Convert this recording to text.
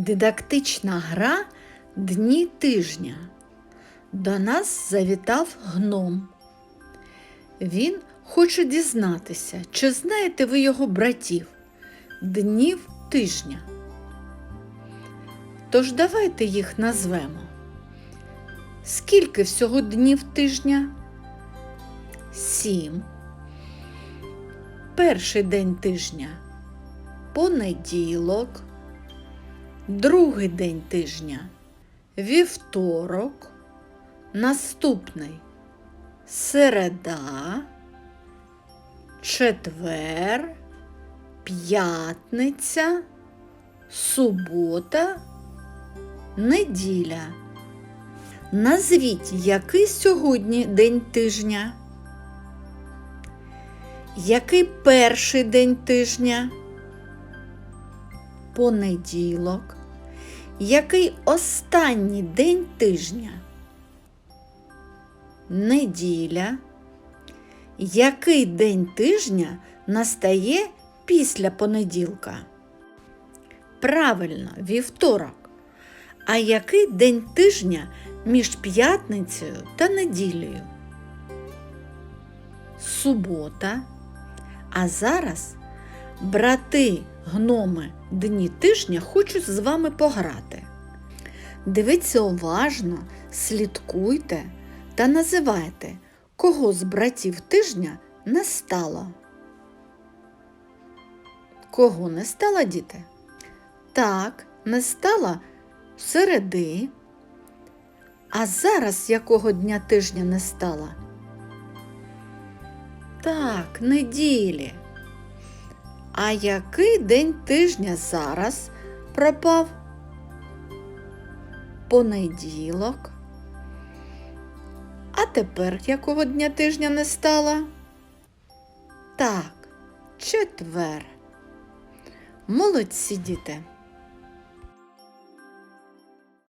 Дидактична гра Дні тижня. До нас завітав гном. Він хоче дізнатися, чи знаєте ви його братів днів тижня. Тож давайте їх назвемо. Скільки всього днів тижня? Сім. Перший день тижня понеділок. Другий день тижня вівторок. Наступний середа, четвер, п'ятниця, субота, неділя. Назвіть, який сьогодні день тижня? Який перший день тижня? Понеділок. Який останній день тижня? Неділя. Який день тижня настає після понеділка? Правильно, вівторок. А який день тижня між п'ятницею та неділею? Субота. А зараз брати гноми дні тижня хочуть з вами пограти. Дивіться уважно, слідкуйте та називайте, кого з братів тижня не стало. Кого не стало, діти? Так, не стало середи. А зараз якого дня тижня не стало? Так, неділі. А який день тижня зараз пропав? Понеділок. А тепер якого дня тижня не стало? Так, четвер. Молодці діти.